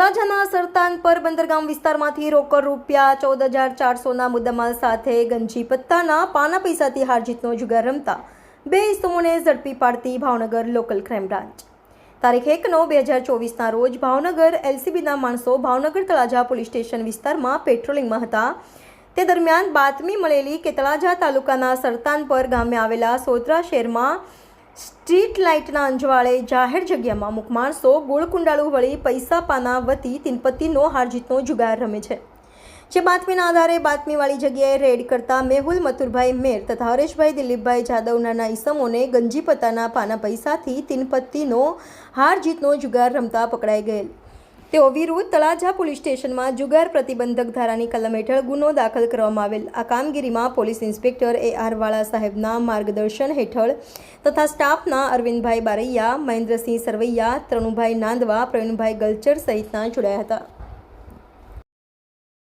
તળાજાના સરતાન પર બંદરગામ વિસ્તારમાંથી રોકડ રૂપિયા ચૌદ હજાર ચારસોના મુદ્દામાલ સાથે ગંજી પત્તાના પાના પૈસાથી હારજીતનો જુગાર રમતા બે ઇસમોને ઝડપી પાડતી ભાવનગર લોકલ ક્રાઇમ બ્રાન્ચ. તારીખ એક નવ બે હજાર ચોવીસના રોજ ભાવનગર એલસીબીના માણસો ભાવનગર તળાજા પોલીસ સ્ટેશન વિસ્તારમાં પેટ્રોલિંગમાં હતા. તે દરમિયાન બાતમી મળેલી કે તળાજા તાલુકાના સરતાન પર ગામે આવેલા સોત્રા શહેરમાં સ્ટ્રીટ લાઇટના અંજવાળે જાહેર જગ્યામાં અમુક માણસો ગોળકુંડાળું વળી પૈસા પાના વતી તિનપતિનો હારજીતનો જુગાર રમે છે. જે બાતમીના આધારે બાતમીવાળી જગ્યાએ રેડ કરતા મેહુલ મથુરભાઈ મેર તથા હરેશભાઈ દિલીપભાઈ જાદવના ઈસમોને ગંજીપત્તાના પાના પૈસાથી તિનપત્તીનો હાર જીતનો જુગાર રમતા પકડાઈ ગયેલ. તેઓ વિરુદ્ધ તળાજા પોલીસ સ્ટેશનમાં જુગાર પ્રતિબંધક ધારાની કલમ હેઠળ ગુનો દાખલ કરવામાં આવેલ. આ કામગીરીમાં પોલીસ ઇન્સ્પેક્ટર એ આર વાળા સાહેબના માર્ગદર્શન હેઠળ તથા સ્ટાફના અરવિંદભાઈ બારૈયા, મહેન્દ્રસિંહ સરવૈયા, ત્રણુભાઈ નાંદવા, પ્રવીણભાઈ ગલચર સહિતના જોડાયા હતા.